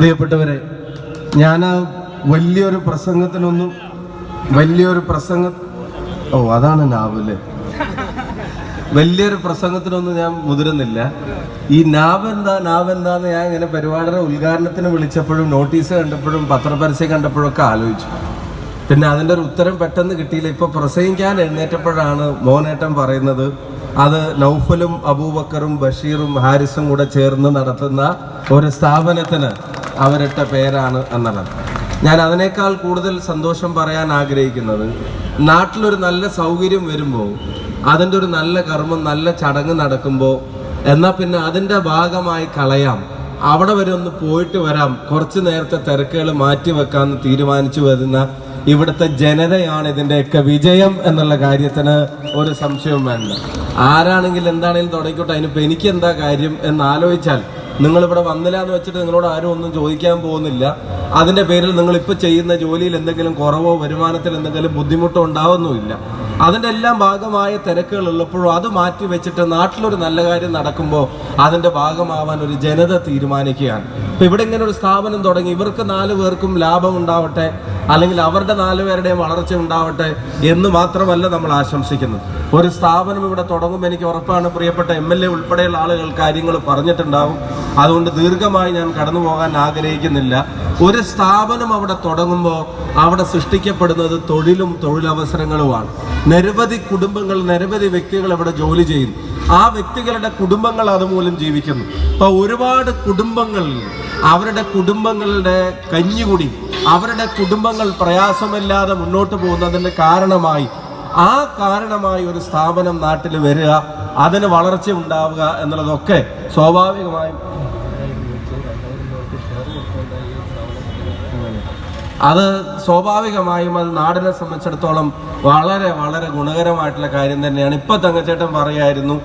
പ്രിയപ്പെട്ടവരെ ഞാൻ വലിയൊരു പ്രസംഗത്തിനൊന്നും വലിയൊരു പ്രസംഗ ഓ അതാണ് നാവല്ലേ വലിയൊരു പ്രസംഗത്തിനൊന്നും ഞാൻ മുതിരുന്നില്ല. ഈ നാവ് എന്താ നാവ് എന്താന്ന് ഞാൻ ഇങ്ങനെ പരിപാടിയുടെ ഉദ്ഘാടനത്തിന് വിളിച്ചപ്പോഴും നോട്ടീസ് കണ്ടപ്പോഴും പത്രപരസ്യം കണ്ടപ്പോഴും ഒക്കെ ആലോചിച്ചു. പിന്നെ അതിന്റെ ഒരു ഉത്തരം പെട്ടെന്ന് കിട്ടിയില്ല. ഇപ്പൊ പ്രസംഗിക്കാൻ എഴുന്നേറ്റപ്പോഴാണ് മോനേട്ടൻ പറയുന്നത് അത് നൗഫലും അബൂബക്കറും ബഷീറും ഹാരിസും കൂടെ ചേർന്ന് നടത്തുന്ന ഒരു സ്ഥാപനത്തിന് അവരിട്ട പേരാണ് എന്നുള്ളത്. ഞാൻ അതിനേക്കാൾ കൂടുതൽ സന്തോഷം പറയാൻ ആഗ്രഹിക്കുന്നത് നാട്ടിലൊരു നല്ല സൗകര്യം വരുമ്പോൾ അതിന്റെ ഒരു നല്ല കർമ്മം നല്ല ചടങ്ങ് നടക്കുമ്പോൾ എന്നാൽ പിന്നെ അതിന്റെ ഭാഗമായി കളയാം. അവിടെ വരെ ഒന്ന് പോയിട്ട് വരാം. കുറച്ച് നേരത്തെ തിരക്കുകൾ മാറ്റി വെക്കാമെന്ന് തീരുമാനിച്ചു വരുന്ന ഇവിടുത്തെ ജനതയാണ് ഇതിന്റെയൊക്കെ വിജയം എന്നുള്ള കാര്യത്തിന് ഒരു സംശയവും വേണ്ട. ആരാണെങ്കിലും എന്താണെങ്കിലും തുടങ്ങിക്കോട്ടെ. അതിനിപ്പോൾ എനിക്ക് എന്താ കാര്യം എന്ന് ആലോചിച്ചാൽ നിങ്ങൾ ഇവിടെ വന്നില്ല എന്ന് വെച്ചിട്ട് നിങ്ങളോട് ആരും ഒന്നും ചോദിക്കാൻ പോകുന്നില്ല. അതിന്റെ പേരിൽ നിങ്ങൾ ഇപ്പൊ ചെയ്യുന്ന ജോലിയിൽ എന്തെങ്കിലും കുറവോ വരുമാനത്തിൽ എന്തെങ്കിലും ബുദ്ധിമുട്ടോ ഉണ്ടാവുന്നുമില്ല. അതിന്റെ എല്ലാം ഭാഗമായ തിരക്കുകൾ ഉള്ളപ്പോഴും അത് മാറ്റി വെച്ചിട്ട് നാട്ടിലൊരു നല്ല കാര്യം നടക്കുമ്പോൾ അതിന്റെ ഭാഗമാവാൻ ഒരു ജനത തീരുമാനിക്കുകയാണ്. ഇപ്പൊ ഇവിടെ ഇങ്ങനെ ഒരു സ്ഥാപനം തുടങ്ങി. ഇവർക്ക് നാല് പേർക്കും ലാഭം ഉണ്ടാവട്ടെ. അല്ലെങ്കിൽ അവരുടെ നാല് പേരുടെയും വളർച്ച ഉണ്ടാവട്ടെ എന്ന് മാത്രമല്ല നമ്മൾ ആശംസിക്കുന്നത്. ഒരു സ്ഥാപനം ഇവിടെ തുടങ്ങുമ്പോൾ എനിക്ക് ഉറപ്പാണ്. പ്രിയപ്പെട്ട എം എൽ എ ഉൾപ്പെടെയുള്ള ആളുകൾ കാര്യങ്ങൾ പറഞ്ഞിട്ടുണ്ടാവും. അതുകൊണ്ട് ദീർഘമായി ഞാൻ കടന്നു പോകാൻ ആഗ്രഹിക്കുന്നില്ല. ഒരു സ്ഥാപനം അവിടെ തുടങ്ങുമ്പോൾ അവിടെ സൃഷ്ടിക്കപ്പെടുന്നത് തൊഴിലും തൊഴിലവസരങ്ങളുമാണ്. നിരവധി കുടുംബങ്ങൾ നിരവധി വ്യക്തികൾ ഇവിടെ ജോലി ചെയ്യുന്നു. ആ വ്യക്തികളുടെ കുടുംബങ്ങൾ അതുമൂലം ജീവിക്കുന്നു. അപ്പോൾ ഒരുപാട് കുടുംബങ്ങൾ അവരുടെ കുടുംബങ്ങളുടെ കഞ്ഞികുടി അവരുടെ കുടുംബങ്ങൾ പ്രയാസമില്ലാതെ മുന്നോട്ട് പോകുന്നതിന് കാരണമായി ആ കാരണമായി ഒരു സ്ഥാപനം നാട്ടിൽ വരിക അതിന് വളർച്ച ഉണ്ടാവുക എന്നുള്ളതൊക്കെ സ്വാഭാവികമായും. അത് സ്വാഭാവികമായും അത് നാടിനെ സംബന്ധിച്ചിടത്തോളം വളരെ വളരെ ഗുണകരമായിട്ടുള്ള കാര്യം തന്നെയാണ്. ഇപ്പൊ തങ്കച്ചേട്ടൻ പറയായിരുന്നു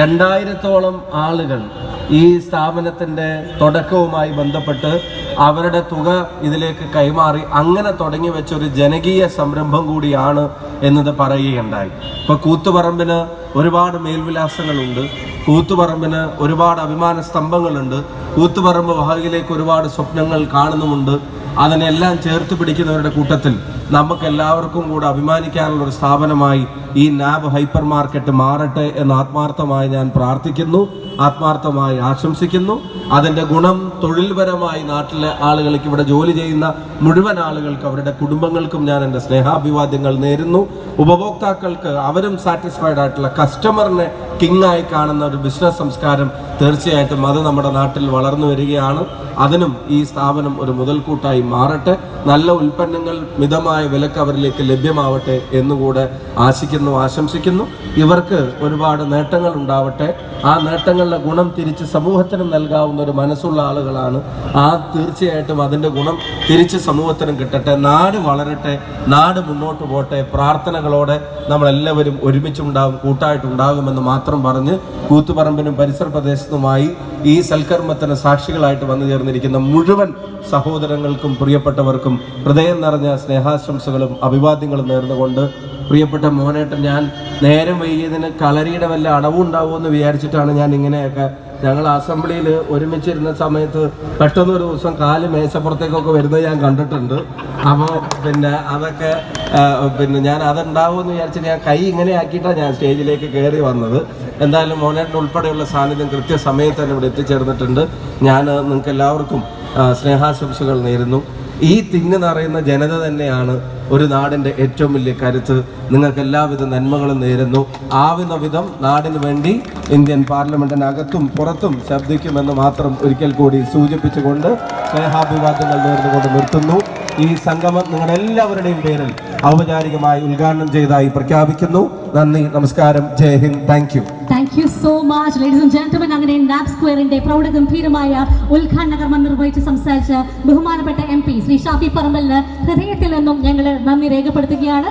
രണ്ടായിരത്തോളം ആളുകൾ ഈ സ്ഥാപനത്തിന്റെ തുടക്കവുമായി ബന്ധപ്പെട്ട് അവരുടെ തുക ഇതിലേക്ക് കൈമാറി അങ്ങനെ തുടങ്ങി വെച്ചൊരു ജനകീയ സംരംഭം കൂടിയാണ് എന്നത് പറയുകയുണ്ടായി. ഇപ്പോൾ കൂത്തുപറമ്പിന് ഒരുപാട് മേൽവിലാസങ്ങളുണ്ട്. കൂത്തുപറമ്പിന് ഒരുപാട് അഭിമാന സ്തംഭങ്ങളുണ്ട്. കൂത്തുപറമ്പ് വഹയിലേക്ക് ഒരുപാട് സ്വപ്നങ്ങൾ കാണുന്നുമുണ്ട്. അതിനെല്ലാം ചേർത്ത് പിടിക്കുന്നവരുടെ കൂട്ടത്തിൽ നമുക്ക് എല്ലാവർക്കും കൂടെ അഭിമാനിക്കാനുള്ള ഒരു സ്ഥാപനമായി ഈ നാബ് ഹൈപ്പർ മാർക്കറ്റ് മാറട്ടെ എന്ന് ആത്മാർത്ഥമായി ഞാൻ പ്രാർത്ഥിക്കുന്നു ആത്മാർത്ഥമായി ആശംസിക്കുന്നു. അതിന്റെ ഗുണം തൊഴിൽപരമായി നാട്ടിലെ ആളുകൾക്ക് ഇവിടെ ജോലി ചെയ്യുന്ന മുഴുവൻ ആളുകൾക്ക് അവരുടെ കുടുംബങ്ങൾക്കും ഞാൻ എന്റെ സ്നേഹാഭിവാദ്യങ്ങൾ നേരുന്നു. ഉപഭോക്താക്കൾക്ക് അവരും സാറ്റിസ്ഫൈഡ് ആയിട്ടുള്ള കസ്റ്റമറിനെ കിങ് ആയി കാണുന്ന ഒരു ബിസിനസ് സംസ്കാരം തീർച്ചയായിട്ടും അത് നമ്മുടെ നാട്ടിൽ വളർന്നു വരികയാണ്. അതിനും ഈ സ്ഥാപനം ഒരു മുതൽക്കൂട്ടായി മാറട്ടെ. നല്ല ഉൽപ്പന്നങ്ങൾ മിതമായ വിലക്ക് അവരിലേക്ക് ലഭ്യമാവട്ടെ എന്നുകൂടെ ആശിക്കുന്നു ആശംസിക്കുന്നു. ഇവർക്ക് ഒരുപാട് നേട്ടങ്ങൾ ഉണ്ടാവട്ടെ. ആ നേട്ടങ്ങളുടെ ഗുണം തിരിച്ച് സമൂഹത്തിനും നൽകാവുന്ന ഒരു മനസ്സുള്ള ആളുകളാണ്. ആ തീർച്ചയായിട്ടും അതിന്റെ ഗുണം തിരിച്ച് സമൂഹത്തിനും കിട്ടട്ടെ. നാട് വളരട്ടെ നാട് മുന്നോട്ട് പോട്ടെ. പ്രാർത്ഥനകളോടെ നമ്മളെല്ലാവരും ഒരുമിച്ചുണ്ടാകും കൂട്ടായിട്ടുണ്ടാകുമെന്ന് മാത്രം പറഞ്ഞ് കൂത്തുപറമ്പിനും പരിസര പ്രദേശത്തുമായി ഈ സൽക്കർമ്മത്തിന് സാക്ഷികളായിട്ട് വന്നു ചേർന്നിരിക്കുന്ന മുഴുവൻ സഹോദരങ്ങൾക്കും പ്രിയപ്പെട്ടവർക്കും ഹൃദയം നിറഞ്ഞ സ്നേഹാശംസകളും അഭിവാദ്യങ്ങളും നേർന്നുകൊണ്ട് പ്രിയപ്പെട്ട മോനേട്ടൻ ഞാൻ നേരം വൈകിയതിന് കളരിയുടെ വല്ല അടവുണ്ടാവുമെന്ന് വിചാരിച്ചിട്ടാണ് ഞാൻ ഇങ്ങനെയൊക്കെ ഞങ്ങൾ അസംബ്ലിയിൽ ഒരുമിച്ചിരുന്ന സമയത്ത് പെട്ടെന്ന് ഒരു ദിവസം കാൽ മേശപ്പുറത്തേക്കൊക്കെ വരുന്നത് ഞാൻ കണ്ടിട്ടുണ്ട്. അപ്പോൾ പിന്നെ അതൊക്കെ പിന്നെ ഞാൻ അതുണ്ടാവുമെന്ന് വിചാരിച്ചിട്ട് ഞാൻ കൈ ഇങ്ങനെ ആക്കിയിട്ടാണ് ഞാൻ സ്റ്റേജിലേക്ക് കയറി വന്നത്. എന്തായാലും മോനേട്ടൻ ഉൾപ്പെടെയുള്ള സാന്നിധ്യം കൃത്യസമയത്ത് തന്നെ ഇവിടെ എത്തിച്ചേർന്നിട്ടുണ്ട്. ഞാൻ നിങ്ങൾക്ക് എല്ലാവർക്കും സ്നേഹാശംസകൾ നേരുന്നു. ഈ തിങ്ങ് നിറയുന്ന ജനത തന്നെയാണ് ഒരു നാടിന്റെ ഏറ്റവും വലിയ കരുത്ത്. നിങ്ങൾക്ക് എല്ലാവിധ നന്മകളും നേരുന്നു. ആവുന്ന വിധം നാടിന് വേണ്ടി ഇന്ത്യൻ പാർലമെന്റിനകത്തും പുറത്തും ശബ്ദിക്കുമെന്ന് മാത്രം ഒരിക്കൽ കൂടി സൂചിപ്പിച്ചുകൊണ്ട് സ്നേഹാഭിവാദ്യങ്ങൾ നേർന്നുകൊണ്ട് നിർത്തുന്നു. ഈ സംഗമം നിങ്ങളുടെ എല്ലാവരുടെയും പേരിൽ ഔപചാരികമായി ഉദ്ഘാടനം ചെയ്തതായി പ്രഖ്യാപിക്കുന്നു. നന്ദി നമസ്കാരം. Jai Hind. Thank so much ladies and gentlemen അങ്ങനെ നാപ് സ്ക്വയറിന്റെ പ്രൗഢഗംഭീരമായ ഉദ്ഘാടന കർമ്മം നിർവഹിച്ച് സംസാരിച്ച ബഹുമാനപ്പെട്ട എം പി ശ്രീ ഷാഫി പറമ്പലിന് ഹൃദയത്തിൽ നിന്നും ഞങ്ങൾ നന്ദി രേഖപ്പെടുത്തുകയാണ്.